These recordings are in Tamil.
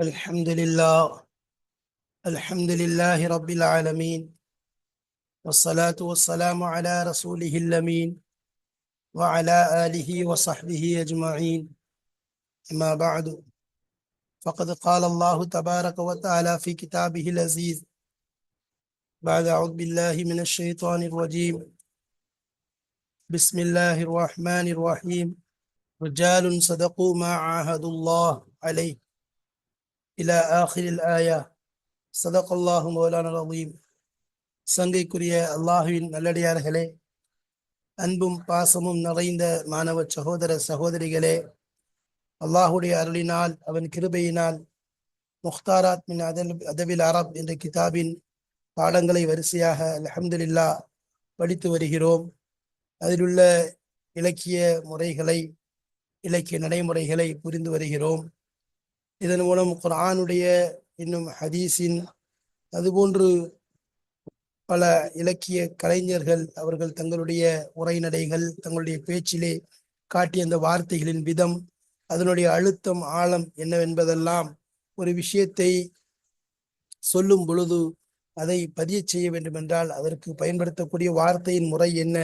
الحمد لله الحمد لله رب العالمين والصلاة والسلام على رسوله الأمين وعلى آله وصحبه أجمعين أما بعد فقد قال الله تبارك وتعالى في كتابه العزيز بعد أعوذ بالله من الشيطان الرجيم بسم الله الرحمن الرحيم رجال صدقوا ما عاهدوا الله عليه. இல ஆஹிரில் ஆயா சதக் அல்லாஹு மௌலான சங்கைக்குரிய அல்லாஹுவின் நல்லடியார்களே அன்பும் பாசமும் நிறைந்த மாணவ சகோதர சகோதரிகளே அல்லாஹுடைய அருளினால் அவன் கிருபையினால் முஹ்தாராத் மின் அதல் அதவில் அரப் என்ற கிதாபின் பாடங்களை வரிசையாக அலஹம்துல்லா படித்து வருகிறோம். அதிலுள்ள இலக்கிய முறைகளை இலக்கிய நடைமுறைகளை புரிந்து வருகிறோம். இதன் மூலம் குரானுடைய இன்னும் ஹதீஸின் அதுபோன்று பல இலக்கிய கலைஞர்கள் அவர்கள் தங்களுடைய உரைநடைகள் தங்களுடைய பேச்சிலே காட்டிய அந்த வார்த்தைகளின் விதம் அதனுடைய அழுத்தம் ஆழம் என்னவென்பதெல்லாம் ஒரு விஷயத்தை சொல்லும் பொழுது அதை பதிய செய்ய வேண்டும் என்றால் அதற்கு பயன்படுத்தக்கூடிய வார்த்தையின் முறை என்ன?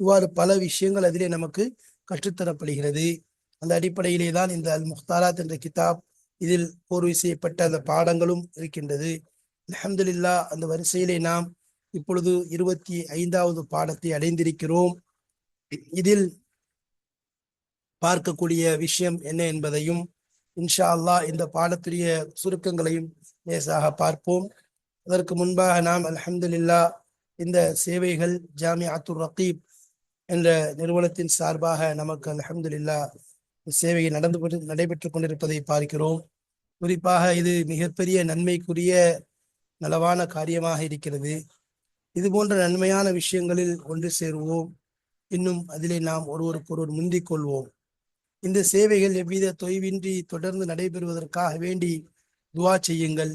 இவ்வாறு பல விஷயங்கள் அதிலே நமக்கு கற்றுத்தரப்படுகிறது. அந்த அடிப்படையிலே தான் இந்த அல் முக்தாராத் என்ற கிதாப் இதில் போர்வை செய்யப்பட்ட அந்த பாடங்களும் இருக்கின்றது. அலமதுல்லா அந்த வரிசையிலே நாம் இப்பொழுது இருபத்தி ஐந்தாவது பாடத்தை அடைந்திருக்கிறோம். இதில் பார்க்கக்கூடிய விஷயம் என்ன என்பதையும் இன்ஷா அல்லா இந்த பாடத்துடைய சுருக்கங்களையும் லேசாக பார்ப்போம். அதற்கு முன்பாக நாம் அலமதுல்லா இந்த சேவைகள் ஜாமி அத்துர் ரகீப் என்ற நிறுவனத்தின் சார்பாக நமக்கு அலமதுல்லா சேவை நடந்து நடைபெற்றுக் கொண்டிருப்பதை பார்க்கிறோம். குறிப்பாக இது மிகப்பெரிய நன்மைக்குரிய நலவான காரியமாக இருக்கிறது. இது போன்ற நன்மையான விஷயங்களில் ஒன்று சேருவோம். இன்னும் அதிலே நாம் ஒருவருக்கொருவர் முந்திக் கொள்வோம். இந்த சேவைகள் எவ்வித தொய்வின்றி தொடர்ந்து நடைபெறுவதற்காக வேண்டி துவா செய்யுங்கள்.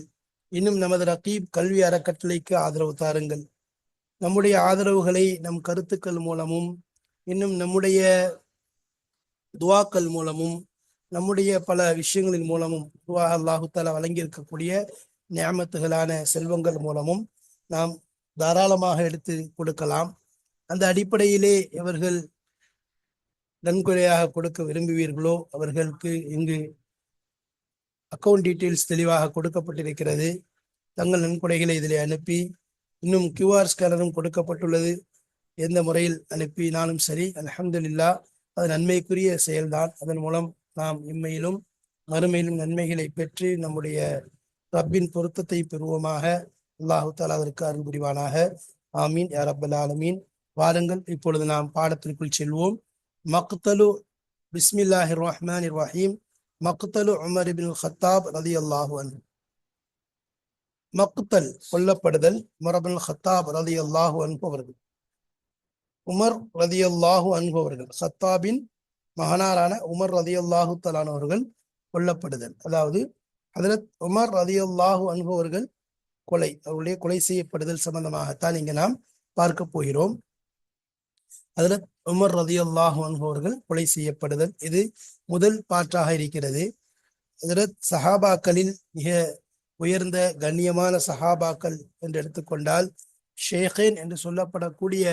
இன்னும் நமது ரகீப் கல்வி அறக்கட்டளைக்கு ஆதரவு தாருங்கள். நம்முடைய ஆதரவுகளை நம் கருத்துக்கள் மூலமும் இன்னும் நம்முடைய துவாக்கள் மூலமும் நம்முடைய பல விஷயங்களின் மூலமும் துவாக அல்லாஹுத்தால வழங்கியிருக்கக்கூடிய நியமத்துகளான செல்வங்கள் மூலமும் நாம் தாராளமாக எடுத்து கொடுக்கலாம். அந்த அடிப்படையிலே இவர்கள் நன்கொடையாக கொடுக்க விரும்புவீர்களோ அவர்களுக்கு இங்கு அக்கௌண்ட் டீட்டெயில்ஸ் தெளிவாக கொடுக்கப்பட்டிருக்கிறது. தங்கள் நன்கொடைகளை இதில் அனுப்பி இன்னும் கியூஆர் ஸ்கேனரும் கொடுக்கப்பட்டுள்ளது. எந்த முறையில் அனுப்பினாலும் சரி அலமதுல்லா அது நன்மைக்குரிய செயல்தான். அதன் மூலம் நாம் இம்மையிலும் மறுமையிலும் நன்மைகளை பெற்று நம்முடைய ரப்பின் பொருத்தத்தை பெறுவோமாக. அல்லாஹு தாலா அதற்கு அருள் புரிவானாக. ஆமீன். யார் அப்பல் ஆலமீன். வாருங்கள் இப்பொழுது நாம் பாடத்திற்குள் செல்வோம். மக்தலு பிஸ்மில்லாஹி ரஹ்மான் ரஹீம். மக்தலு உமர் பின் ஹத்தாப் ரதி அல்லாஹு அன் மக்தல் கொல்லப்படுதல் உமரபின் ஹத்தாப் ரதி அல்லாஹு அன்பு அவர்கள். உமர் ரதி அல்லாஹு அன்பு அவர்கள். ஹத்தாபின் மகனாரான உமர் ரதியுல்லாஹு தலானவர்கள் கொல்லப்படுதல். அதாவது ஹதரத் உமர் ரதியுல்லாஹு அன்பவர்கள் கொலை அவருடைய கொலை செய்யப்படுதல் சம்பந்தமாகத்தான் இங்க நாம் பார்க்க போகிறோம். ஹதரத் உமர் ரதியுல்லாஹு அன்பவர்கள் கொலை செய்யப்படுதல் இது முதல் பாற்றாக இருக்கிறது. ஹதரத் சஹாபாக்களில் மிக உயர்ந்த கண்ணியமான சஹாபாக்கள் என்று எடுத்துக்கொண்டால் ஷேகேன் என்று சொல்லப்படக்கூடிய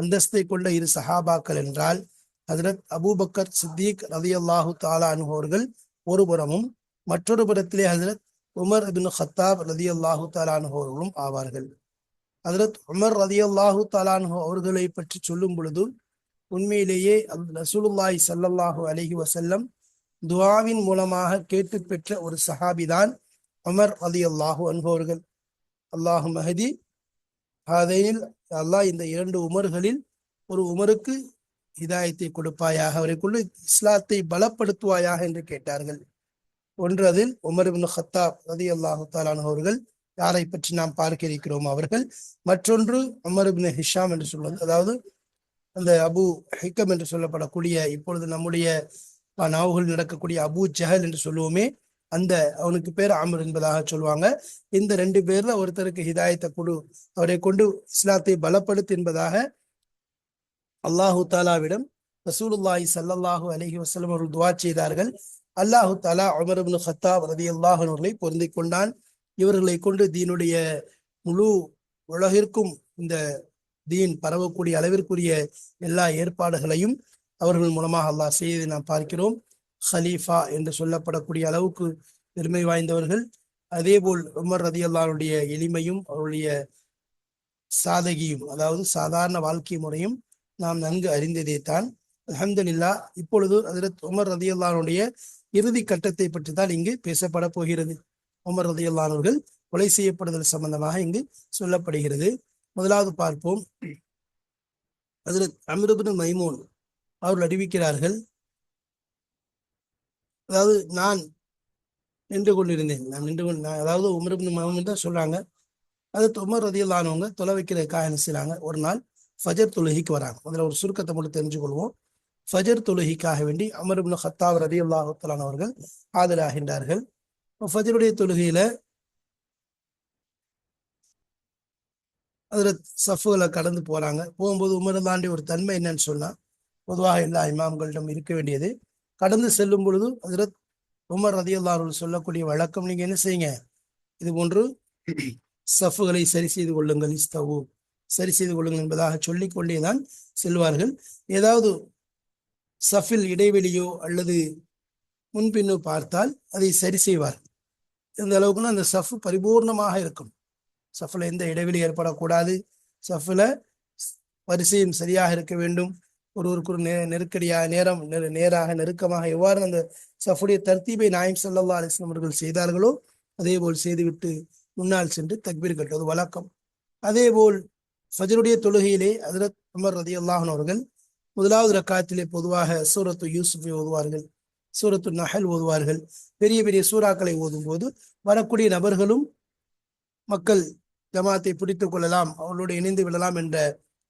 அந்தஸ்தை கொண்ட இரு சஹாபாக்கள் என்றால் ஹசரத் அபூபக்கர் சித்திக் ரதி அல்லாஹு தாலா அனுபவர்கள் ஒரு புறமும் மற்றொரு புறத்திலே ஹசரத் உமர் அபின் ஹத்தாப் ரதி அல்லாஹு தாலா அனுபவர்களும் ஆவார்கள். ஹசரத் உமர் ரதி அல்லாஹு தாலானு அவர்களை பற்றி சொல்லும் பொழுது உண்மையிலேயே ரசூலுல்லாய் சல்லல்லாஹு அலஹி வசல்லம் துவாவின் மூலமாக கேட்டு பெற்ற ஒரு சஹாபிதான் உமர் அலி அல்லாஹு அனுபவர்கள் அல்லாஹு மஹதி அதையில் அல்லாஹ் இந்த இரண்டு உமர்களில் ஒரு உமருக்கு இதாயத்தை கொடுப்பாயாக அவரைக்குள்ள இஸ்லாத்தை பலப்படுத்துவாயாக என்று கேட்டார்கள். ஒன்று அதில் உமர் ஹத்தாப் ரதி அல்லாஹு அவர்கள் யாரை பற்றி நாம் பார்க்க இருக்கிறோம் அவர்கள்? மற்றொன்று உமர் ஹிஷாம் என்று சொல்வது அதாவது அந்த அபு ஹிக்கம் என்று சொல்லப்படக்கூடிய இப்பொழுது நம்முடைய நாவுகள் நடக்கக்கூடிய அபு ஜஹல் என்று சொல்லுவோமே அந்த அவனுக்கு பேர் ஆமர் என்பதாக சொல்லுவாங்க. இந்த ரெண்டு பேர்ல ஒருத்தருக்கு ஹிதாயத்தை கொடு அவரை கொண்டு இஸ்லாத்தை பலப்படுத்து என்பதாக அல்லாஹு தாலாவிடம் ரசூலுல்லாஹி சல்லாஹூ அலஹி வசலம் அவர்கள் துவா செய்தார்கள். அல்லாஹு தாலா உமர் இப்னு ஹத்தாப் ரதி அல்லாஹன் அவர்களை பொருந்தி கொண்டான். இவர்களை கொண்டு தீனுடைய முழு உலகிற்கும் இந்த தீன் பரவக்கூடிய அளவிற்குரிய எல்லா ஏற்பாடுகளையும் அவர்கள் மூலமாக அல்லாஹ் செய்ததை நாம் பார்க்கிறோம். ஹலீஃபா என்று சொல்லப்படக்கூடிய அளவுக்கு பெருமை வாய்ந்தவர்கள். அதேபோல் உமர் ரதி அல்லாருடைய எளிமையும் அவருடைய சாதகியும் அதாவது சாதாரண வாழ்க்கை முறையும் நாம் நன்கு அறிந்ததே தான். அஹமதுல்லா இப்பொழுது அதில் உமர் ரதியுல்லானுடைய இறுதி கட்டத்தை பற்றி தான் இங்கு பேசப்பட போகிறது. உமர் ரதியுல்லானவர்கள் கொலை செய்யப்படுதல் சம்பந்தமாக இங்கு சொல்லப்படுகிறது. முதலாவது பார்ப்போம். அதில் அமிர்பின் மைமூன் அவர்கள் அறிவிக்கிறார்கள். அதாவது நான் நின்று கொண்டிருந்தேன். நான் நின்று கொண்டு நான் அதாவது உமர்பின் மைமூன் தான் சொல்றாங்க. அது உமர் ரதியுல்லானவங்க தொலை வைக்கிறதுக்காக என்ன செய்றாங்க. ஒரு நாள் ஃபஜர் தொழுகைக்கு வராங்க. முதல்ல ஒரு சுருக்கத்தை மட்டும் தெரிஞ்சுக்கொள்வோம். ஃபஜர் தொழுகைக்காக வேண்டி அமர் இப்னு ஹத்தாப் ரதி அவர்கள் ஆஜராகின்றார்கள். ஃபஜருடைய தொழுகையில அதுல சஃபுகளை கடந்து போறாங்க. போகும்போது உமர் தாண்டி ஒரு தன்மை என்னன்னு சொன்னா பொதுவாக எல்லா இமாம்களிடம் இருக்க வேண்டியது. கடந்து செல்லும் பொழுது அதில் உமர் ரதி அவர்கள் சொல்லக்கூடிய வழக்கம் நீங்க என்ன செய்யுங்க? இது போன்று சஃபுகளை சரி செய்து கொள்ளுங்கள் இஸ்தவு சரி செய்து கொள்ளுங்கள் என்பதாக சொல்லிக் கொண்டேதான் செல்வார்கள். ஏதாவது சஃபில் இடைவெளியோ அல்லது முன்பின்னு பார்த்தால் அதை சரி செய்வார். இந்த அளவுக்குன்னா அந்த சஃப் பரிபூர்ணமாக இருக்கும். சஃபில் எந்த இடைவெளி ஏற்படக்கூடாது. சஃபில் வரிசையும் சரியாக இருக்க வேண்டும். ஒருவருக்கு ஒரு நெ நெருக்கடியாக நேரம் நெரு- நேராக நெருக்கமாக எவ்வாறு அந்த சஃபுடைய தர்த்தீபை நாயம் சல்லா அலிஸ்லாம் அவர்கள் செய்தார்களோ அதே போல் செய்துவிட்டு முன்னால் சென்று தக்பீர் கட்டுவது வழக்கம். அதே போல் ஃபஜருடைய தொழுகையிலே அதிரத் உமர் ரதி அல்லாஹன் அவர்கள் முதலாவது ரக்காத்திலே பொதுவாக சூரத்து யூசுஃபை ஓதுவார்கள் சூரத்து நஹல் ஓதுவார்கள். பெரிய பெரிய சூறாக்களை ஓதும் போது வரக்கூடிய நபர்களும் மக்கள் ஜமாத்தை பிடித்துக் கொள்ளலாம் அவர்களோடு இணைந்து விடலாம் என்ற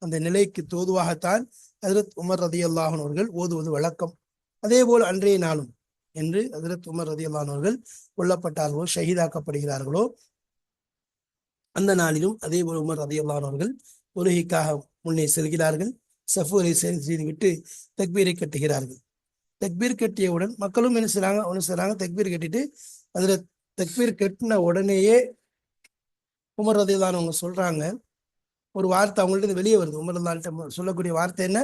அந்த நிலைக்கு தோதுவாகத்தான் ஹசரத் உமர் ரதி அல்லாஹன் அவர்கள் ஓதுவது வழக்கம். அதே போல் அன்றைய நாளும் என்று ஹசரத் உமர் ரதி அவர்கள் கொல்லப்பட்டார்களோ ஷஹீதாக்கப்படுகிறார்களோ அந்த நாளிலும் அதே போல் உமர் ரதி உலகிக்காக முன்னே செல்கிறார்கள். சஃபூரை செய்து செய்துவிட்டு தக்பீரை கட்டுகிறார்கள். தக்பீர் கட்டியவுடன் மக்களும் என்ன செய்றாங்க? ஒன்று செய்றாங்க? தக்பீர் கட்டிட்டு அதுல தக்பீர் கட்டின உடனேயே உமர் ரதியல்லான் அவங்க சொல்றாங்க. ஒரு வார்த்தை அவங்கள்ட்ட வெளியே வருது. உமர் ரதியல்லான்ட்ட சொல்லக்கூடிய வார்த்தை என்ன?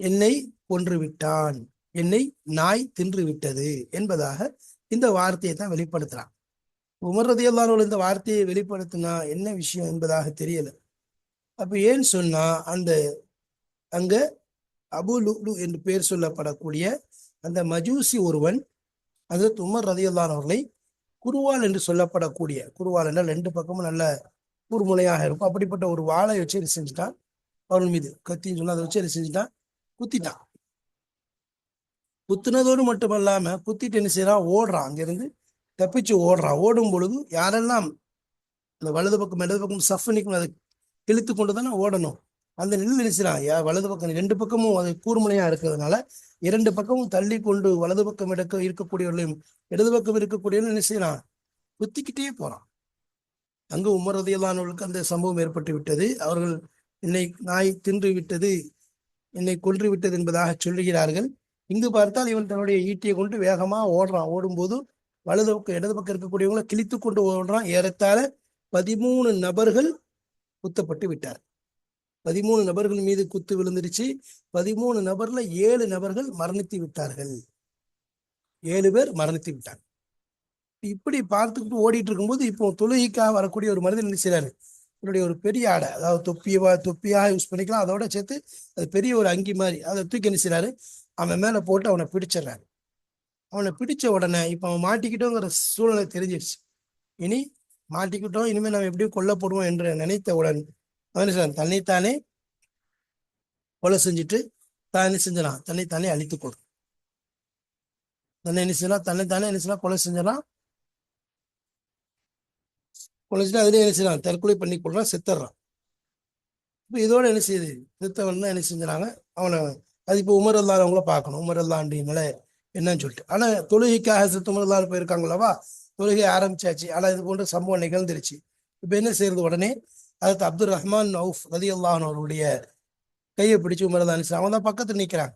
என்னை கொன்று விட்டான் என்னை நாய் தின்று விட்டது என்பதாக இந்த வார்த்தையை தான் வெளிப்படுத்துறான். உமர் ரதியல்லானோட இந்த வார்த்தையை வெளிப்படுத்தினா என்ன விஷயம் என்பதாக தெரியல. அப்ப ஏன் சொன்னா அந்த அங்க அபு லுலு என்று பெயர் சொல்லப்படக்கூடிய அந்த மஜூசி ஒருவன் அது உமர் ரதியல்லானவர்களை குருவால் என்று சொல்லப்படக்கூடிய குருவால் என்றால் ரெண்டு பக்கமும் நல்ல கூர்முலையாக இருக்கும். அப்படிப்பட்ட ஒரு வாளை வச்சு என்ன செஞ்சுட்டான்? அவர்கள் மீது கத்தின்னு சொன்னா அதை வச்சு என்ன செஞ்சுட்டான்? குத்திட்டான். குத்துனதோடு மட்டுமல்லாம குத்திட்டு என்ன செய்யறான் ஓடுறான் அங்கிருந்து. தப்பிச்சு ஓடுறான் ஓடும் பொழுது யாரெல்லாம் அந்த வலது பக்கம் இடது பக்கம் சஃப் நிற்கணும் அதை இழுத்து கொண்டு தானே ஓடணும். அந்த நிலையில் நினைச்சிடான் யா வலது பக்கம் ரெண்டு பக்கமும் அது கூர்முனையா இருக்கிறதுனால இரண்டு பக்கமும் தள்ளி கொண்டு வலது பக்கம் எடுக்க இருக்கக்கூடியவர்களையும் இடது பக்கம் இருக்கக்கூடியவர்களும் நினைச்சிடான் குத்திக்கிட்டே போறான். அங்கு உமர் அந்த சம்பவம் ஏற்பட்டு விட்டது. அவர்கள் என்னை நாய் தின்று விட்டது என்னை கொன்று விட்டது என்பதாக சொல்லுகிறார்கள். இங்கு பார்த்தால் இவன் தன்னுடைய ஈட்டியை கொண்டு வேகமா ஓடுறான். ஓடும்போது வலது பக்கம் இடது பக்கம் இருக்கக்கூடியவங்களை கிழித்து கொண்டு ஓடுறான். ஏறத்தாழ பதிமூணு நபர்கள் குத்தப்பட்டு விட்டார். பதிமூணு நபர்கள் மீது குத்து விழுந்துருச்சு பதிமூணு நபர்ல ஏழு நபர்கள் மரணித்து விட்டார்கள். ஏழு பேர் மரணித்து விட்டாங்க. இப்படி பார்த்துக்கிட்டு ஓடிட்டு இருக்கும்போது இப்போ தொழுகைக்காக வரக்கூடிய ஒரு மனிதன் என்ன என்னுடைய ஒரு பெரிய ஆடை அதாவது தொப்பியவா தொப்பியாக யூஸ் பண்ணிக்கலாம். அதோட சேர்த்து அது பெரிய ஒரு அங்கி மாதிரி அதை தூக்கி என்ன அவன் மேல போட்டு அவனை பிடிச்சிடுறாரு. அவனை பிடிச்ச உடனே இப்ப அவன் மாட்டிக்கிட்டோங்கிற சூழ்நிலை தெரிஞ்சிருச்சு. இனி மாட்டிக்கிட்டோம் இனிமேல் நம்ம எப்படியும் கொல்லப்படுவோம் என்று நினைத்தவுடன் அவன் தன்னைத்தானே கொலை செஞ்சுட்டு தான் செஞ்சலாம் தன்னைத்தானே அழித்து கொடு தன்னை என்ன செய்யலாம்? தன்னைத்தானே என்ன செய்யலாம்? கொலை செஞ்சலாம் கொலை செஞ்சு அதிலே என்ன செய்யலாம்? தற்கொலை பண்ணி கொள்றான் செத்துறான் இப்போ இதோட என்ன செய்யுது? செத்தவன் என்ன செஞ்சாங்க அவனை அது இப்போ உமர் அல்லாதவங்கள பார்க்கணும். உமர் அல்லாண்டிய நிலை என்னன்னு சொல்லிட்டு. ஆனா தொழுகைக்காக சித்த போயிருக்காங்களவா தொழுகை ஆரம்பிச்சாச்சு. ஆனா இது போன்ற சம்பவம் நிகழ்ந்துருச்சு. இப்போ என்ன செய்யறது உடனே? அதுக்கு அப்துல் ரஹ்மான் நவுஃப் ரதி அல்லாஹன் அவருடைய கையை பிடிச்சு உமரதானி அவன் தான் பக்கத்துல நிக்கிறான்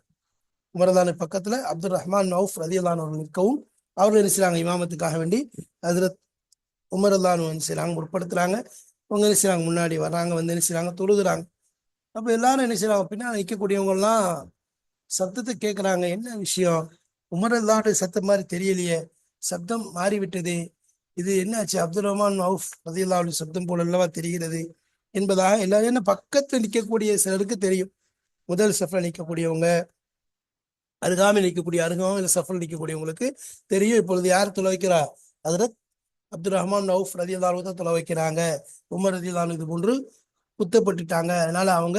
உமரதானி பக்கத்துல அப்துல் ரஹ்மான் நவுஃப் ரதியல்லான் அவர்கள் நிற்கவும் அவர்கள் என்ன செய்றாங்க? இமாமத்துக்காக வேண்டி அதுல உமரல்லான் என்ன செய்றாங்க? முற்படுத்துறாங்க. அவங்க என்ன செய்றாங்க? முன்னாடி வர்றாங்க. வந்து என்ன செய்றாங்க? தொழுகிறாங்க. அப்ப எல்லாரும் என்ன செய்றாங்க? பின்னாடி நிற்கக்கூடியவங்க எல்லாம் சத்தத்தை கேட்கறாங்க என்ன விஷயம்? உமரல்லாட்டு சத்தம் மாதிரி தெரியலையே. சப்தம் மாறிவிட்டது. இது என்னாச்சு? அப்துல் ரஹ்மான் நவுஃப் ரதியல்லாவுடைய சப்தம் போல அல்லவா தெரிகிறது? என்பதாக எல்லாரும் என்ன பக்கத்தில் நிற்கக்கூடிய சிலருக்கு தெரியும். முதல் சஃபில் நிற்கக்கூடியவங்க அருகாமல் நிற்கக்கூடிய அருகாமையில் சஃபில் நிற்கக்கூடியவங்களுக்கு தெரியும். இப்பொழுது யார் தொலை அதில் அப்துல் ரஹ்மான் நவுஃப் ரதி தான் தொலை வைக்கிறாங்க உமர் ரதி இது போன்று குத்தப்பட்டுட்டாங்க. அதனால அவங்க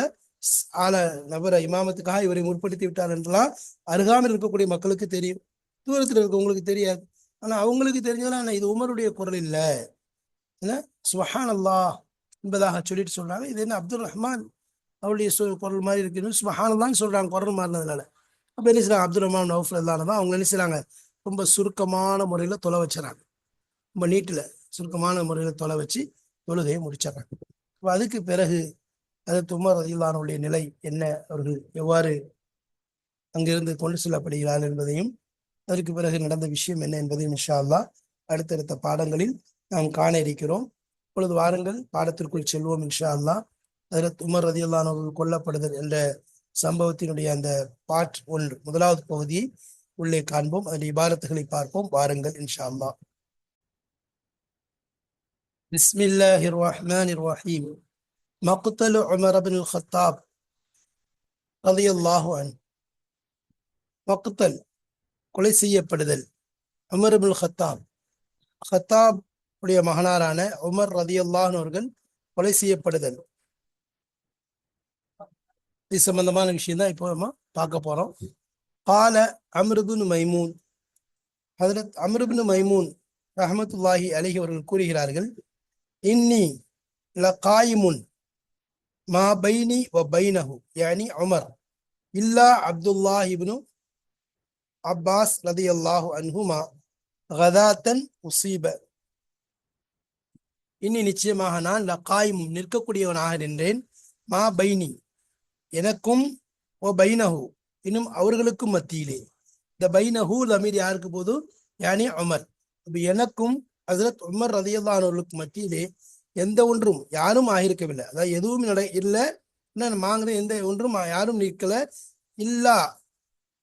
ஆன நபரை இமாமத்துக்காக இவரை முற்படுத்தி விட்டார் என்றெல்லாம் அருகாமல் இருக்கக்கூடிய மக்களுக்கு தெரியும். தூரத்தில் இருக்கவங்களுக்கு தெரியாது. ஆனா அவங்களுக்கு தெரிஞ்சதுன்னா இது உமருடைய குரல் இல்லை. என்ன? சுஹான் அல்லாஹ் என்பதாக சொல்லிட்டு சொல்றாங்க. இது என்ன? அப்துல் ரஹ்மான் அவருடைய குரல் மாதிரி இருக்குன்னு சுஹானல்லான்னு சொல்றாங்க குரல் மாறினதுனால. அப்ப என்ன செய்றாங்க? அப்துல் ரஹ்மான் நவுஃப் தான் அவங்க என்ன செய்றாங்க? ரொம்ப சுருக்கமான முறையில தொலை வச்சுறாங்க. ரொம்ப நீட்டில் சுருக்கமான முறையில தொலை வச்சு தொழுகையை முடிச்சிடறாங்க அதுக்கு பிறகு அது துமர் ரதிலானுடைய நிலை என்ன அவர்கள் எவ்வாறு அங்கிருந்து கொண்டு செல்லப்படுகிறார் என்பதையும் அதற்கு பிறகு நடந்த விஷயம் என்ன என்பதையும் இன்ஷா அல்லாஹ் அடுத்தடுத்த பாடங்களில் நாம் காண இருக்கிறோம் இப்பொழுது வாருங்கள் பாடத்திற்குள் செல்வோம் இன்ஷா அல்லாஹ் அதில் உமர் ரதியுல்லான் அவர்கள் கொல்லப்படுதல் என்ற சம்பவத்தினுடைய அந்த பாட் ஒன்று முதலாவது பகுதியை உள்ளே காண்போம் அதில் இபாரத்துகளை பார்ப்போம் வாருங்கள் இன்ஷா அல்லாஹ் بسم الله الرحمن الرحيم மக்குத்தலு உமரபின் ஹத்தாப் அது அல்லாஹுவன் மக்குத்தல் கொலை செய்யப்படுதல். உமரபுல் ஹத்தாப் ஹத்தாப் உடைய மகனாரான உமர் ரதி அல்லாஹன் அவர்கள் கொலை செய்யப்படுதல். இது சம்பந்தமான விஷயம்தான் இப்போ நம்ம பார்க்க போறோம். பால அமிர்துன் மைமூன் ஹதரத் அமிர்பின் மைமூன் ரஹமத்துல்லாஹி அலிஹி அவர்கள் கூறுகிறார்கள் இன்னி ல காயிமுன் மா பைனி வ பைனஹு யானி உமர். இல்லா அப்துல்லா இப்னு அப்பாஸ் ரதியல்லாஹு அன்ஹுமா கதாத்தன் உசீப. இனி நிச்சயமாக நான் லக்காயும் நிற்கக்கூடியவனாக நின்றேன். மா பைனி எனக்கும் ஓ பைனஹு இன்னும் அவர்களுக்கும் மத்தியிலே. இந்த பைனஹு லமீர் யாருக்கு போது? யானி உமர். எனக்கும் ஹசரத் உமர் ரதியல்லானவர்களுக்கு மத்தியிலே எந்த ஒன்றும் யாரும் ஆகியிருக்கவில்லை அதாவது எதுவும் நட இல்லை. என்ன மாங்கிற எந்த ஒன்றும் யாரும் நிற்கல. இல்லா.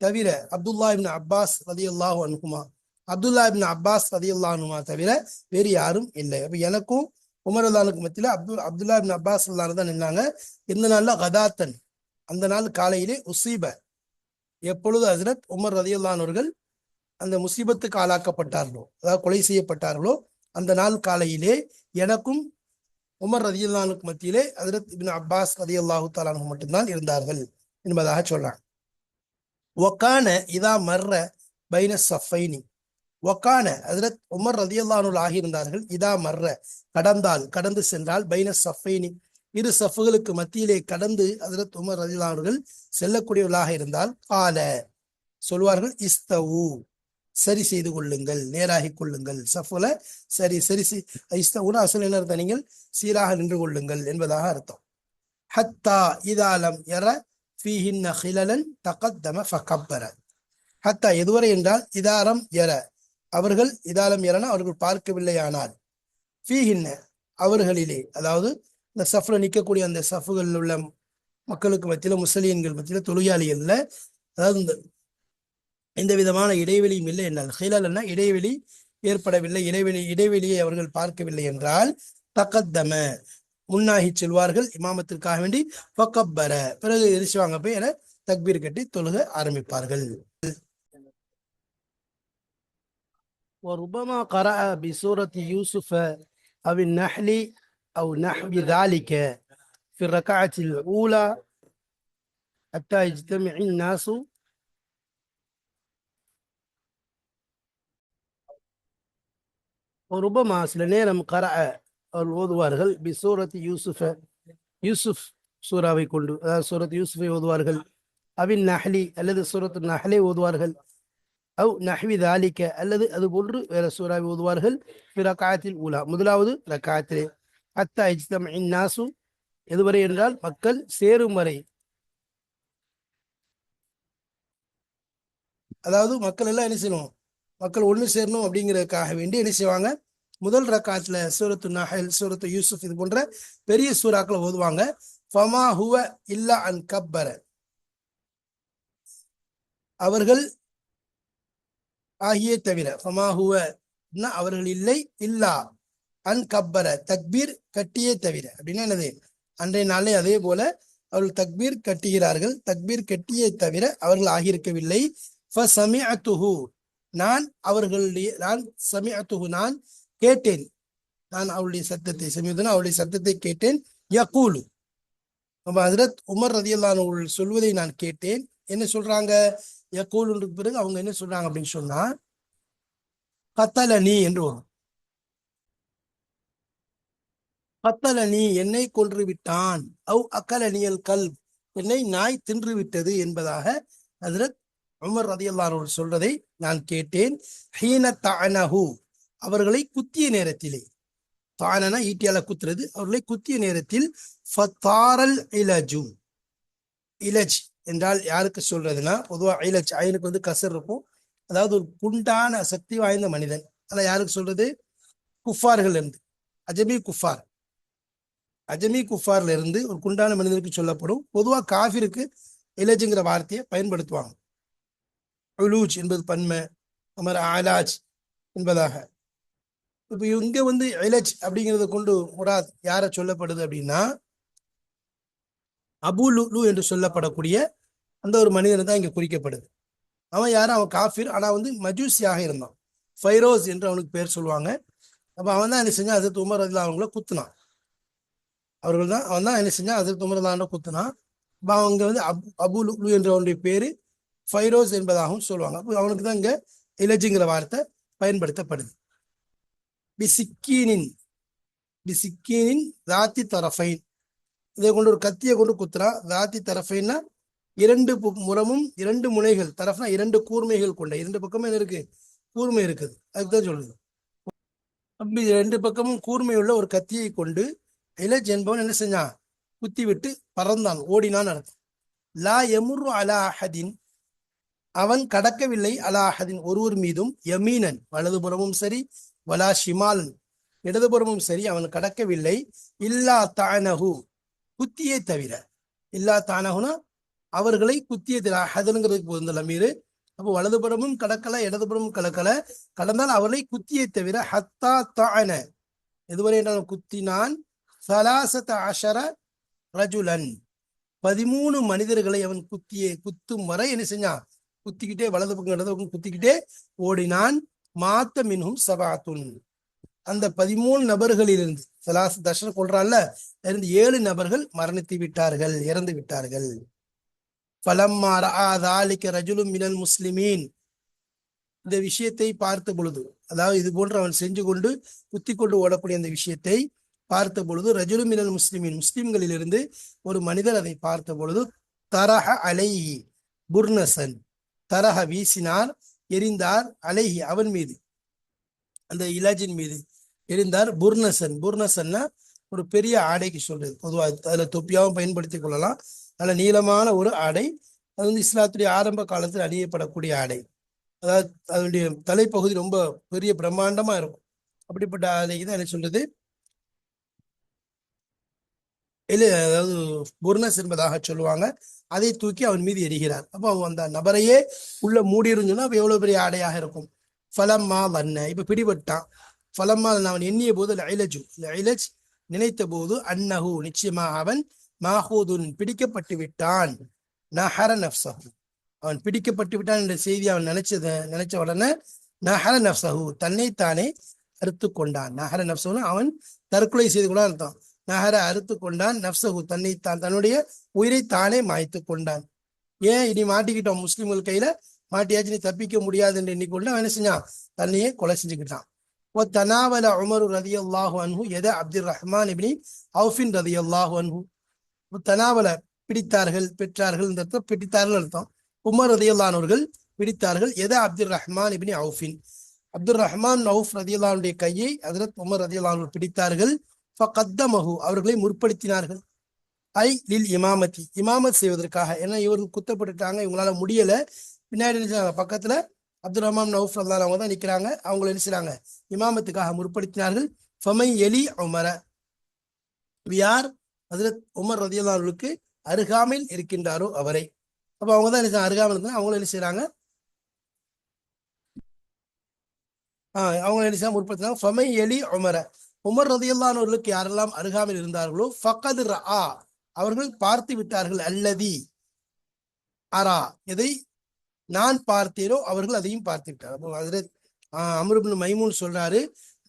தவிர அப்துல்லா இப்னு அப்பாஸ் ரதியல்லாஹு அனுகுமா அப்துல்லா இப்னு அப்பாஸ் ரதியல்லாஹு அன்ஹுமா தவிர வேறு யாரும் இல்லை. அப்ப எனக்கும் உமர் அல்லானுக்கு மத்தியில அப்துல் அப்துல்லா இப்னு அப்பாஸ் அல்லானு தான் நின்னாங்க. இந்த நாள்ல கதாத்தன் அந்த நாள் காலையிலே உசீப. எப்பொழுது ஹசரத் உமர் ரதியல்லானவர்கள் அந்த முசீபத்துக்கு ஆளாக்கப்பட்டார்களோ அதாவது கொலை செய்யப்பட்டார்களோ அந்த நாள் காலையிலே எனக்கும் உமர் ரதியல்லானுக்கு மத்தியிலே ஹசரத் இபின் அப்பாஸ் ரதியல்லாஹு தாலானுக்கு மட்டும்தான் இருந்தார்கள் என்பதாக சொல்றாங்க. ஒக்கான இதா மர்ற பைன சஃபைனி. ஒக்கான ஹசரத் உமர் ரதியல்லானுல் ஆகியிருந்தார்கள் இதா மர்ற கடந்தால் கடந்து சென்றால் பைன சஃபைனி. இரு சஃபுகளுக்கு மத்தியிலே கடந்து ஹசரத் உமர் ரதி அல்லானுகள் செல்லக்கூடியவர்களாக இருந்தால் கால சொல்வார்கள் இஸ்தவு. சரி செய்து கொள்ளுங்கள் நேராகி கொள்ளுங்கள். சஃபுல சரி சரி செய்- அசுலினர் அசல் நீங்கள் சீராக நின்று கொள்ளுங்கள் என்பதாக அர்த்தம். ஹத்தா இதாலம் எற ஃபீஹின் ஹிலலன் தகத்தம ஃபகப்பர. ஹத்தா எதுவரை என்றால் இதாரம் எற அவர்கள் இதாலம் எறன அவர்கள் பார்க்கவில்லையானால். ஃபீஹின்ன அவர்களிலே அதாவது இந்த சஃப்ல நிற்கக்கூடிய அந்த சஃபுகளில் உள்ள மக்களுக்கு மத்தியில முஸ்லீம்கள் மத்தியில தொழிலாளிகள்ல அதாவது இந்த எந்த விதமான இடைவெளியும் இல்லை என்றால் ஹிலல்னா இடைவெளி ஏற்படவில்லை இடைவெளி இடைவெளியை அவர்கள் பார்க்கவில்லை என்றால் தகத்தம முன்னாகி செல்வார்கள் இமாமத்திற்காக வேண்டி ஃபக்கப்பர பிறகு எரிச்சுவாங்க போய் என தக்பீர் கட்டி தொழுக ஆரம்பிப்பார்கள் وربما قرأ بسورة يوسف أو النحل أو نحو ذلك في الركعة الأولى حتى يجتمع الناس ஒருபமா சில நேரம் கர அவர் ஓதுவார்கள். பி சூரத் யூசுஃப யூசுஃப் சூறாவை கொண்டு அதாவது சூரத் யூசுஃபை ஓதுவார்கள். அவின் நஹ்லி அல்லது சூரத் நஹ்லை ஓதுவார்கள். அவ் நஹ்வி தாலிக்க அல்லது அது போன்று வேற சூறாவை ஓதுவார்கள். ரக்காயத்தில் உலா முதலாவது ரக்காயத்திலே அத்தா இஜ்தம் இந்நாசு எதுவரை என்றால் மக்கள் சேரும் வரை. அதாவது மக்கள் எல்லாம் என்ன செய்யணும்? மக்கள் ஒன்று சேரணும் அப்படிங்கிறதுக்காக வேண்டி என்ன செய்வாங்க? முதல் ரக்காத்துல சூரத்து நஹல் சூரத்து யூசுப் இது போன்ற பெரிய சூறாக்களை ஓதுவாங்க. ஃபமா ஹுவ இல்லா அன் கப்பர. அவர்கள் ஆகியே தவிர ஃபமா ஹுவ அவர்கள் இல்லை இல்லா அன் கப்பர. தக்பீர் கட்டியே தவிர. அப்படின்னா என்னது? அன்றைய நாளே அதே போல அவர்கள் தக்பீர் கட்டுகிறார்கள். தக்பீர் கட்டியே தவிர அவர்கள் ஆகியிருக்கவில்லை. நான் அவர்களுடைய நான் சமிஅத்துஹு. நான் கேட்டேன். நான் அவளுடைய சத்தத்தை சமீபத்தில் அவளுடைய சத்தத்தை கேட்டேன். யகூலு. அப்போ ஹசரத் உமர் ரதியல்லானவர்கள் சொல்வதை நான் கேட்டேன். என்ன சொல்றாங்க? யகூலுக்கு பிறகு அவங்க என்ன சொல்றாங்க அப்படின்னு சொன்னா கத்தலனி என்று வரும். கத்தலனி என்னை கொன்று விட்டான் அவ் அக்கலனியல் கல் என்னை நாய் தின்று விட்டது என்பதாக ஹசரத் உமர் ரதியல்லானவர்கள் சொல்றதை நான் கேட்டேன். ஹீன தஅனஹு. அவர்களை குத்திய நேரத்திலே. தானனா ஈட்டியால குத்துறது? அவர்களை குத்திய நேரத்தில் ஃபத்தாரல் இலஜு. இலஜ் என்றால் யாருக்கு சொல்றதுன்னா பொதுவா இலஜ் ஐனுக்கு வந்து கசர் இருக்கும். அதாவது ஒரு குண்டான சக்தி வாய்ந்த மனிதன். அதான் யாருக்கு சொல்றது? குஃபார்கள் இருந்து அஜமி குஃபார். அஜமி குஃபார்ல இருந்து ஒரு குண்டான மனிதனுக்கு சொல்லப்படும். பொதுவா காஃபிருக்கு இலஜுங்கிற வார்த்தையை பயன்படுத்துவாங்க. உலூஜ் என்பது பன்மை. அமர் ஆலாஜ் என்பதாக. இப்போ இங்க வந்து இலஜ் அப்படிங்கிறத கொண்டு முராத் யார சொல்லப்படுது அப்படின்னா அபு லுலு என்று சொல்லப்படக்கூடிய அந்த ஒரு மனிதன் தான் இங்க குறிக்கப்படுது. அவன் யாரும் அவன் காஃபிர். ஆனா வந்து மஜூசியாக இருந்தான். ஃபைரோஸ் என்று அவனுக்கு பேர் சொல்லுவாங்க. அப்ப அவன் தான் என்ன செஞ்சான்? அசத் உமர் அதில் அவங்கள குத்துனான். அவர்கள் தான் அவன் தான் என்ன செஞ்சான்? அசத் உமர் தான் குத்துனான். அப்ப அவங்க வந்து அபு அபு லுலு என்ற அவனுடைய பேரு ஃபைரோஸ் என்பதாகவும் சொல்லுவாங்க. அப்போ அவனுக்கு தான் இங்க இலஜிங்கிற வார்த்தை பயன்படுத்தப்படுது. பிசிக்கீனின் பிசிக்கீனின் ராத்தி தரஃபைன். இதை கொண்டு ஒரு கத்தியை கொண்டு குத்துறா. ராத்தி தரஃபைன்னா இரண்டு முறமும் இரண்டு முனைகள். தரஃப்னா இரண்டு கூர்மைகள் கொண்ட. இரண்டு பக்கமும் என்ன இருக்கு? கூர்மை இருக்குது. அதுதான் சொல்லுது அப்படி ரெண்டு பக்கமும் கூர்மை உள்ள ஒரு கத்தியை கொண்டு இலஜ் என்பவன் என்ன செஞ்சான்? குத்தி விட்டு பறந்தான். ஓடினான் அர்த்தம். லா எமுரு அலாஹதீன் அவன் கடக்கவில்லை அலாஹதீன் ஒருவர் மீதும் யமீனன். வலதுபுறமும் சரி வலா ஷிமாலன். இடதுபுறமும் சரி அவன் கடக்கவில்லை. இல்லா தானகு குத்தியே தவிர. இல்லா தானகுனா அவர்களை குத்தியே தவிர. அஹதுங்கிறதுக்கு போகுது லமீரு. அப்போ வலதுபுறமும் கடக்கல இடதுபுறமும் கடக்கல. கடந்தால் அவர்களை குத்தியே தவிர ஹத்தா தான. இதுவரை என்றால் குத்தினான். சலாசத அஷர ரஜுலன். பதிமூணு மனிதர்களை அவன் குத்தியே குத்தும் வரை என்ன செஞ்சான்? குத்திக்கிட்டே வலது பக்கம் இடது பக்கம் குத்திக்கிட்டே ஓடினான். மாத்த மின்ஹும் சபாத்துன். அந்த பதிமூணு நபர்களிலிருந்து சலாஸ் தர்ஷன் கொள்றான்ல இருந்து ஏழு நபர்கள் மரணித்து விட்டார்கள் இறந்து விட்டார்கள். பலம்மா ரஆ ரஜுலும் மினல் முஸ்லிமீன். இந்த விஷயத்தை பார்த்த பொழுது அதாவது இது போன்று அவன் செஞ்சு கொண்டு குத்தி கொண்டு ஓடக்கூடிய அந்த விஷயத்தை பார்த்த பொழுது ரஜுலும் மினல் முஸ்லிமின் முஸ்லிம்களிலிருந்து ஒரு மனிதர் அதை பார்த்த பொழுது தரஹ அலை புர்னசன் தரஹ வீசினார் எரிந்தார் அலைஹி அவன் மீது. அந்த இலாஜின் மீது எரிந்தார் புர்னசன். புர்னசன்னா ஒரு பெரிய ஆடைக்கு சொல்றது. பொதுவாக அதுல தொப்பியாகவும் பயன்படுத்திக் கொள்ளலாம். நல்ல நீளமான ஒரு ஆடை. அது வந்து இஸ்லாத்துடைய ஆரம்ப காலத்தில் அணியப்படக்கூடிய ஆடை. அதாவது அதனுடைய தலைப்பகுதி ரொம்ப பெரிய பிரம்மாண்டமா இருக்கும். அப்படிப்பட்ட ஆடைக்கு தான் என்ன சொல்றது? எலி அதாவது புர்னஸ் என்பதாக சொல்லுவாங்க. அதை தூக்கி அவன் மீது எரிகிறார் அப்போ அவன் அந்த நபரையே உள்ள மூடி இருந்துன்னா அப்ப எவ்வளவு பெரிய ஆடையாக இருக்கும்? ஃபலம்மா வண்ண இப்ப பிடிபட்டான். ஃபலம்மா அவன் எண்ணிய போது லைலஜு லைலஜ் நினைத்த போது அன்னஹு நிச்சயமா அவன் மாஹூதுன் பிடிக்கப்பட்டு விட்டான். நஹர நஃப்சஹு அவன் பிடிக்கப்பட்டு விட்டான் என்ற செய்தி அவன் நினைச்சத நினைச்ச உடனே நஹர நஃப்சஹு தன்னைத்தானே அறுத்து கொண்டான். நஹர நஃப்சஹுன்னு அவன் தற்கொலை செய்து கூட அர்த்தம். நகர அறுத்து கொண்டான். நப்சகு தன்னை தான் தன்னுடைய உயிரை தானே மாய்த்து கொண்டான். ஏன் இனி மாட்டிக்கிட்டோம் முஸ்லிம்கள் கையில? மாட்டியாச்சு நீ தப்பிக்க முடியாது என்று அவன் என்ன செஞ்சான்? தன்னையே கொலை செஞ்சுக்கிட்டான். ஓ தனாவல உமரு ரதி அல்லாஹு அன்ஹு எதை அப்துல் ரஹ்மான் இப்னி அவுஃபின் ரதி அல்லாஹு அன்ஹு தனாவல பிடித்தார்கள் பெற்றார்கள் இந்த அர்த்தம் பிடித்தார்கள் அர்த்தம். உமர் ரதியுல்லானவர்கள் பிடித்தார்கள் எதை அப்துல் ரஹ்மான் இபின் அவுஃபின். அப்துல் ரஹ்மான் அவுஃப் ரதியுல்லானுடைய கையை அதிரத் உமர் ரதியுல்லானவர் பிடித்தார்கள். ஃபகத்தமஹு அவர்களை முற்படுத்தினார்கள். ஐ லில் இமாமத்தி. இமாமத் செய்வதற்காக. ஏன்னா இவர்கள் குத்தப்பட்டுட்டாங்க. இவங்களால முடியல. பின்னாடி என்ன செய்றாங்க? பக்கத்துல அப்துல் ரஹ்மான் நவுஃப் ரல்லான் அவங்க தான் நிக்கிறாங்க. அவங்கள என்ன செய்றாங்க? இமாமத்துக்காக முற்படுத்தினார்கள். ஃபமை எலி உமர. யார்? உமர் ரதியல்லாஹு அவர்களுக்கு அருகாமையில் இருக்கின்றாரோ அவரை. அப்ப அவங்க தான் என்ன அருகாமல் அருகாமையில் இருந்தா அவங்களும் என்ன செய்கிறாங்க ஆஹ் அவங்க என்ன செய்றாங்க? முற்படுத்தினாங்க. ஃபமை எலி உமர. உமர் ரதியல்லாஹு அவர்களுக்கு யாரெல்லாம் அருகாமையில் இருந்தார்களோ ஃபக்கது ரா அவர்கள் பார்த்து விட்டார்கள். அல்லதி அரா எதை நான் பார்த்தேனோ அவர்கள் அதையும் பார்த்து விட்டார் அப்போ ஹஜ்ரத் அமருபின் மைமூன் சொல்றாரு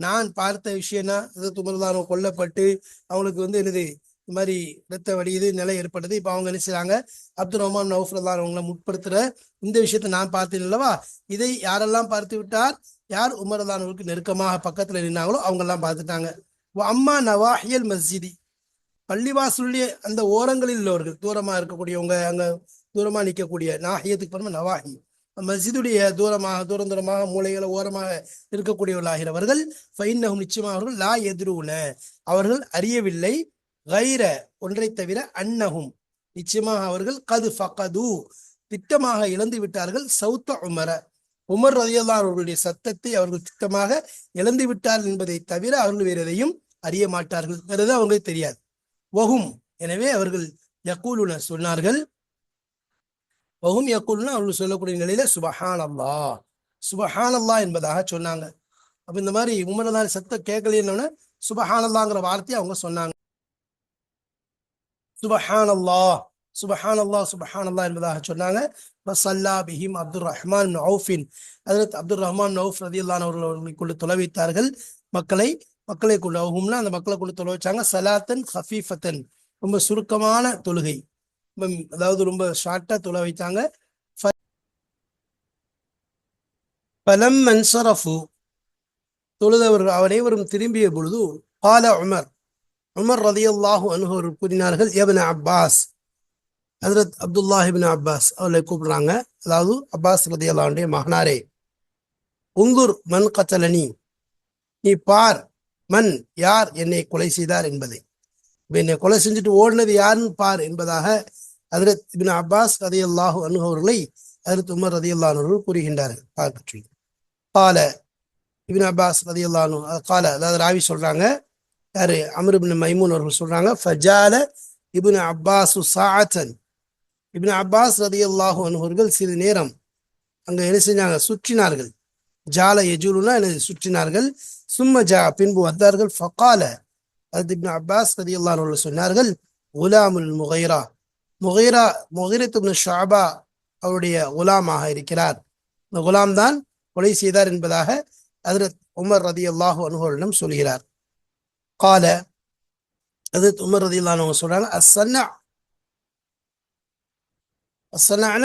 நான் பார்த்த விஷயம்னா ஹஜ்ரத் உமர்தானோ கொல்லப்பட்டு அவங்களுக்கு வந்து என்னது இந்த மாதிரி ரத்த வடியுது நிலை ஏற்பட்டது. இப்போ அவங்க என்ன செய்றாங்க? அப்துல் ரஹ்மான் நவுஃபுல்லான் அவங்கள முற்படுத்துற இந்த விஷயத்தை நான் பார்த்தேன் அல்லவா? இதை யாரெல்லாம் பார்த்து விட்டார்? யார் உமரதானவருக்கு நெருக்கமாக பக்கத்துல நின்னாங்களோ அவங்க எல்லாம் பார்த்துட்டாங்க அம்மா நவாஹியல் மஸ்ஜிதி. பள்ளிவாசலுடைய அந்த ஓரங்களில் உள்ளவர்கள் தூரமா இருக்கக்கூடியவங்க அங்க தூரமா நிற்கக்கூடிய நாஹியத்துக்கு பிறகு நவாஹி. மஸ்ஜிதுடைய தூரமாக தூரம் தூரமாக மூளைகளை ஓரமாக இருக்கக்கூடியவர்களாகிறவர்கள் ஃபைன்னகும் நிச்சயமாக அவர்கள் லா எதிரூன அவர்கள் அறியவில்லை கைர ஒன்றை தவிர அன்னகும் நிச்சயமாக அவர்கள் கது ஃபகது. திட்டமாக இழந்து விட்டார்கள் சௌத்த உமர. உமர் ரதியல்லா அவர்களுடைய சத்தத்தை அவர்கள் சுத்தமாக இழந்து விட்டார்கள் என்பதை தவிர அவர்கள் வேறு எதையும் அறிய மாட்டார்கள். அவங்களுக்கு தெரியாது. ஒகும் எனவே அவர்கள் யக்கூலுன சொன்னார்கள். ஒகும் யக்கூலுன அவர்கள் சொல்லக்கூடிய நிலையில சுபஹான் அல்லா சுபஹான் அல்லா என்பதாக சொன்னாங்க. அப்ப இந்த மாதிரி உமரதான சத்தம் கேட்கலன்னு சுபஹான் அல்லாங்கிற வார்த்தையை அவங்க சொன்னாங்க. சுபஹான் அல்லா சுபஹான் அல்லா சுபஹான் அல்லா என்பதாக சொன்னாங்க. வசல்லா பிஹிம் அப்துல் ரஹ்மான் நவுஃபின் அதில் அப்துல் ரஹ்மான் நவுஃப் ரதியுல்லான் அவர்கள் அவர்களை கொண்டு தொலைவித்தார்கள். மக்களை மக்களை கொண்டு அவகும்னா அந்த மக்களை கொண்டு தொலை வச்சாங்க. சலாத்தன் ஹஃபீஃபத்தன் ரொம்ப சுருக்கமான தொழுகை. அதாவது ரொம்ப ஷார்ட்டா தொலை வைத்தாங்க பலம் மன்சரஃபு தொழுதவர்கள் அனைவரும் திரும்பிய பொழுது பால உமர் உமர் ரதியல்லாஹு அனுகவர் கூறினார்கள் எவன அப்பாஸ் ஹசரத் அப்துல்லாஹிபின் அப்பாஸ் அவர்களை கூப்பிடுறாங்க. அதாவது அப்பாஸ் ரதியல்லாவுடைய மகனாரே உங்குர் மன் கத்தலனி நீ பார் மன் யார் என்னை கொலை செய்தார் என்பதை. என்னை கொலை செஞ்சுட்டு ஓடினது யாருன்னு பார் என்பதாக ஹஜரத் இபின் அப்பாஸ் ரதியல்லாஹு அனுகவர்களை ஹஜரத் உமர் ரதி அல்லானவர்கள் கூறுகின்றார்கள். பார்க்க சொல்லி கால இபின் அப்பாஸ் ரதியல்லாஹு கால அதாவது ராவி சொல்றாங்க. யாரு? அமர் இபின் மைமூன் அவர்கள் சொல்றாங்க. ஃபஜால இபின் அப்பாஸ் சாத்தன் இப்னு அப்பாஸ் ரதியல்லாஹு அனுகர்கள் சிறிது நேரம் அங்க என்ன செஞ்சாங்க? சுற்றினார்கள். ஜால எஜூலுனா எனது சுற்றினார்கள். சும்ம ஜா பின்பு வந்தார்கள். ஃபகால. அது இப்னு அப்பாஸ் ரதியல்லாஹு அன்ஹு சொன்னார்கள் குலாமுல் முகைரா. முகைரா முகைரத் இப்னு ஷாபா அவருடைய குலாமாக இருக்கிறார். இந்த குலாம் தான் கொலை செய்தார் என்பதாக அதிரத் உமர் ரதியல்லாஹு அன்ஹுவரிடம் சொல்கிறார். கால அது உமர் ரதியல்லாஹு அன்ஹு சொல்றாங்க அசன்னா அசலான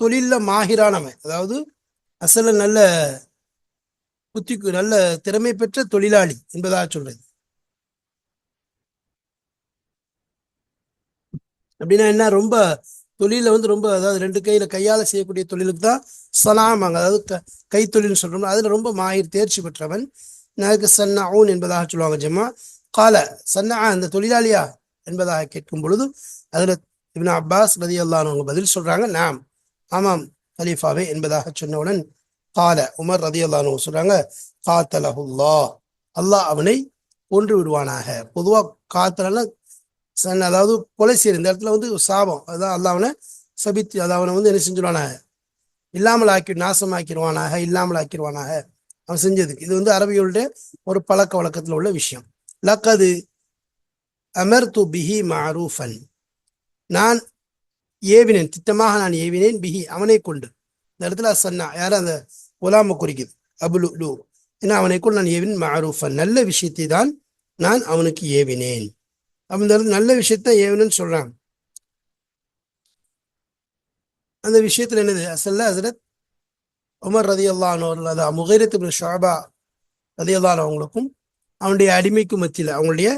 தொழிலில் மாகிரானவன். அதாவது அசல நல்ல புத்தி நல்ல திறமை பெற்ற தொழிலாளி என்பதாக சொல்றது. அப்படின்னா என்ன? ரொம்ப தொழில வந்து ரொம்ப அதாவது ரெண்டு கையில கையால செய்யக்கூடிய தொழிலுக்கு தான் சனாமாங்க அதாவது க கைத்தொழில்னு சொல்றோம் அதுல ரொம்ப மாயிர் தேர்ச்சி பெற்றவன். எனக்கு ஊன் என்பதாக சொல்லுவாங்க ஜம்மா. கால சன்னா அந்த தொழிலாளியா என்பதாக கேட்கும் பொழுது அதுல இப்னா அப்பாஸ் ரதி அவங்க பதில் சொல்றாங்க நாம் ஆமாம் ஹலீஃபாவே என்பதாக சொன்னவுடன் கால உமர் ரதி அல்லாஹ் சொல்றாங்க காத்தலஹுல்லா அல்லாஹ் அவனை கொன்று விடுவானாக. பொதுவா காத்தலன்னா சன் அதாவது கொலை செய்யற இந்த இடத்துல வந்து சாபம். அதான் அல்லாஹ் அவனை சபித்து அதை அவனை வந்து என்ன செஞ்சிருவானாக? இல்லாமல் ஆக்கி நாசமாக்கிடுவானாக இல்லாமல் ஆக்கிடுவானாக அவன் செஞ்சதுக்கு இது வந்து அரபிகளுடைய ஒரு பழக்க வழக்கத்துல உள்ள விஷயம். லக்கது அமர் பிஹி மாரூஃபன் நான் ஏவினேன் திட்டமாக நான் ஏவினேன் பிஹி அவனை கொண்டு. இந்த இடத்துல சன்னா யாரும் அந்த குலாம குறிக்குது? அபுலு லு ஏன்னா அவனை கொண்டு நான் ஏவினேன் மாரூஃபன். நல்ல விஷயத்தை தான் நான் அவனுக்கு ஏவினேன். அப்ப இந்த இடத்துல நல்ல விஷயத்த ஏவினேன்னு சொல்றான் அந்த விஷயத்துல என்னது? அசல்ல ஹசரத் உமர் ரதி அல்லானவர்கள் அது முகைரத்து ஷாபா ரதி அவங்களுக்கும் அவனுடைய அடிமைக்கு மத்தியில் அவங்களுடைய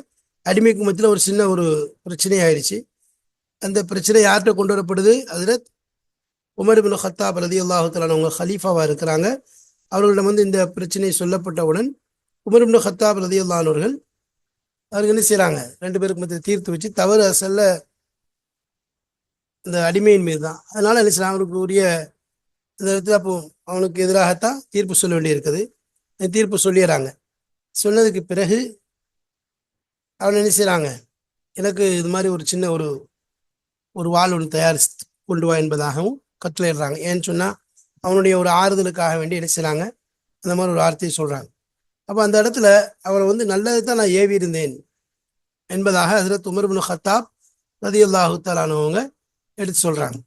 அடிமைக்கு மத்தியில் ஒரு சின்ன ஒரு பிரச்சனை ஆயிடுச்சு அந்த பிரச்சனை யார்கிட்ட கொண்டு வரப்படுது? அதில் உமர் பின் ஹத்தாப் ரதி அல்லாஹுத்தலான அவங்க இருக்கிறாங்க. அவர்களிடம் வந்து இந்த பிரச்சனை சொல்லப்பட்டவுடன் உமர் பின் ஹத்தாப் ரதி அல்லானவர்கள் அவர்கள் என்ன செய்கிறாங்க ரெண்டு பேருக்கு மத்திய தீர்த்து வச்சு தவறு அசல்ல இந்த அடிமையின் மீது தான். அதனால என்ன செய்கிறாங்க அவருக்கு உரிய இந்த இடத்துல அப்போ அவனுக்கு எதிராகத்தான் தீர்ப்பு சொல்ல வேண்டியிருக்குது. தீர்ப்பு சொல்லிடுறாங்க. சொன்னதுக்கு பிறகு அவன் என்ன செய்கிறாங்க எனக்கு இது மாதிரி ஒரு சின்ன ஒரு ஒரு வாள் ஒன்று தயாரித்து கொண்டு வா என்பதாகவும் கட்டளையிடுறாங்க ஏன்னு சொன்னால் அவனுடைய ஒரு ஆறுதலுக்காக வேண்டி என்ன செய்கிறாங்க அந்த மாதிரி ஒரு வார்த்தையை சொல்கிறாங்க அப்போ அந்த இடத்துல அவரை வந்து நல்லது தான் நான் ஏவி இருந்தேன் என்பதாக அதில் துமர்புன் ஹத்தாப் ரதி அல்லாஹு தாலானவங்க எடுத்து சொல்கிறாங்க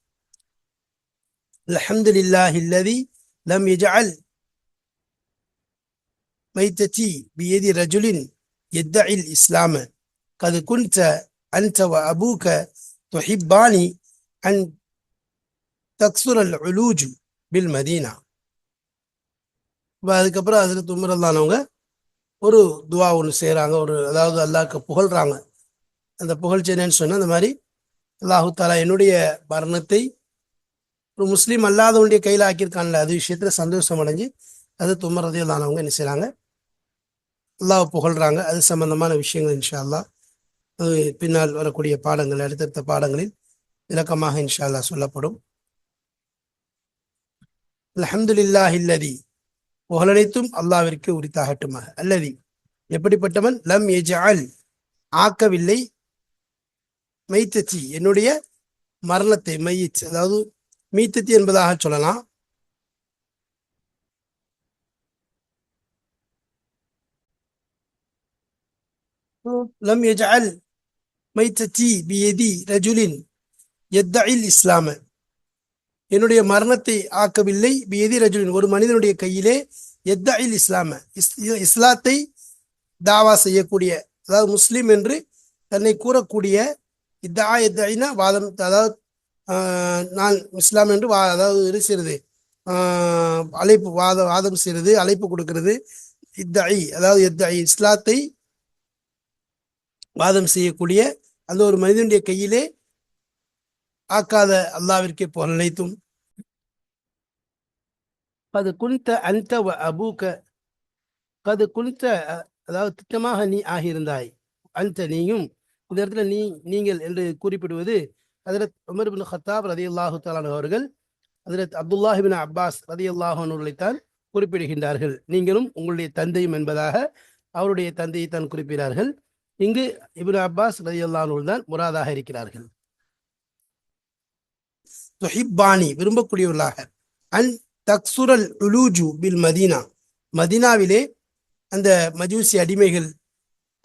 அல்ஹம்துலில்லாஹி இல்லதி லம் யஜஅல் மைத்ததி பியதி ரஜுலின் يدعي الإسلام قد كنت أنت وأبوك تحبان أن تكسر العلوج بالمدينة அதுக்கப்புறம் அதில் தும்மரல்லானவங்க ஒரு துவா ஒன்று செய்கிறாங்க ஒரு அதாவது அல்லாஹ்க்கு புகழ்கிறாங்க அந்த புகழ்ச்சி என்னன்னு சொன்னால் அந்த மாதிரி அல்லாஹு தாலா என்னுடைய மரணத்தை ஒரு முஸ்லீம் அல்லாதவனுடைய கையில் ஆக்கியிருக்கான்ல அது விஷயத்தில் சந்தோஷம் அடைஞ்சு அது தும்மரதையிலானவங்க என்ன செய்கிறாங்க அல்லாஹ் புகழ்றாங்க அது சம்பந்தமான விஷயங்கள் இன்ஷா அல்லா அது பின்னால் வரக்கூடிய பாடங்கள் அடுத்தடுத்த பாடங்களில் விளக்கமாக இன்ஷா அல்லா சொல்லப்படும். அல்ஹம்துலில்லாஹ் இல்லதி புகழனைத்தும் அல்லாவிற்கு உரித்தாகட்டுமாக. அல்லதி எப்படிப்பட்டவன்? லம் எஜால் ஆக்கவில்லை மெய்த்தச்சி என்னுடைய மரணத்தை மையிச் அதாவது மீத்தத்தி என்பதாக சொல்லலாம். லம் எஜால் மைத்தத்தி பியதி ரஜுலின் எத்தஇல் இஸ்லாம. என்னுடைய மரணத்தை ஆக்கவில்லை பியதி ரஜுலின். ஒரு மனிதனுடைய கையிலே எத்தஇல் இஸ்லாம. இஸ்லாத்தை தாவா செய்யக்கூடிய அதாவது முஸ்லீம் என்று தன்னை கூறக்கூடிய இத்தா எத்தனா வாதம் அதாவது நான் இஸ்லாம் என்று வா அதாவது இருக்கிறது அழைப்பு வாத வாதம் செய்கிறது அழைப்பு கொடுக்கிறது. இத்தஐ அதாவது எத்தஐ இஸ்லாத்தை வாதம் செய்யக்கூடிய அந்த ஒரு மனிதனுடைய கையிலே ஆக்காத அல்லாவிற்கே போல நினைத்தும் பது குனித்த அந்த அபூக்க கது குனித்த அதாவது திட்டமாக நீ ஆகியிருந்தாய். அந்த நீயும் இந்த இடத்துல நீ நீங்கள் என்று குறிப்பிடுவது அதில் உமர் பின் ஹத்தாப் ரதி அல்லாஹு தாலான் அவர்கள் அதில் அப்துல்லாஹிபின் அப்பாஸ் ரதி அல்லாஹர்களைத்தான் குறிப்பிடுகின்றார்கள். நீங்களும் உங்களுடைய தந்தையும் என்பதாக அவருடைய தந்தையை தான் குறிப்பிடுகிறார்கள். இங்கு இபின் அப்பாஸ் ரதி அல்லாஹூல் தான் முராதாக இருக்கிறார்கள். துஹிப்பானி விரும்பக்கூடியவர்களாக. அன் தக்சுரல் உலூஜு பில் மதீனா. மதீனாவிலே அந்த மஜூசி அடிமைகள்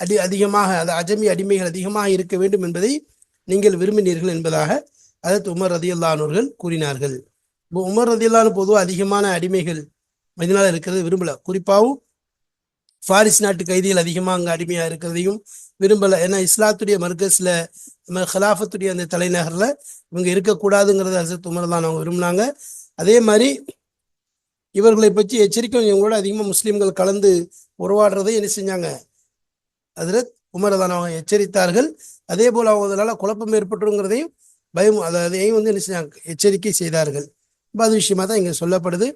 அடி அதிகமாக அந்த அஜமி அடிமைகள் அதிகமாக இருக்க வேண்டும் என்பதை நீங்கள் விரும்பினீர்கள் என்பதாக அதற்கு உமர் ரதியுல்லானவர்கள் கூறினார்கள். உமர் ரதியுல்லான பொதுவாக அதிகமான அடிமைகள் மதினால இருக்கிறது விரும்பல. குறிப்பாகவும் ஃபாரிஸ் நாட்டு கைதிகள் அதிகமாக அங்கே அடிமையாக இருக்கிறதையும் விரும்பலை. ஏன்னா இஸ்லாத்துடைய மர்கஸில் ஹலாஃபத்துடைய அந்த தலைநகரில் இவங்க இருக்கக்கூடாதுங்கிறத ஹசரத் உமர் தான் அவங்க விரும்பினாங்க. அதே மாதிரி இவர்களை பற்றி எச்சரிக்கை இவங்களோட அதிகமாக முஸ்லீம்கள் கலந்து உருவாடுறதை என்ன செஞ்சாங்க? அதில் உமரதான் அவங்க எச்சரித்தார்கள். அதே போல் அவங்க அதனால் குழப்பம் ஏற்பட்டுங்கிறதையும் பயம் அதையும் வந்து என்ன செஞ்சாங்க? எச்சரிக்கை செய்தார்கள். அப்போ அது விஷயமா தான் இங்கே சொல்லப்படுது.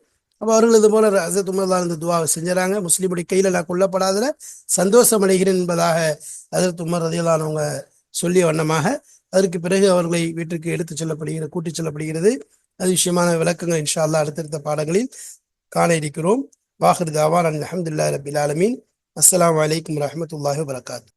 அப்போ அவர்கள் இது போல ஹசரத் உமர்தான் இந்த துவாவை செஞ்சுறாங்க. முஸ்லீமுடைய கையில் நான் கொல்லப்படாதல சந்தோஷம் அடைகிறேன் என்பதாக ஹசரத் உமர் ரதியலானவங்க சொல்லிய வண்ணமாக அதற்கு பிறகு அவர்களை வீட்டிற்கு எடுத்துச் செல்லப்படுகிறது கூட்டிச் செல்லப்படுகிறது. அது விஷயமான விளக்கங்கள் இன்ஷா அல்லா அடுத்தடுத்த பாடங்களில் காண இருக்கிறோம். வாஹர் தாவான் அஹமதுல்லா ரபில் ஆலமீன். அஸ்லாம் வலைக்கம் வரமத்துல்லாஹி வரகாத்து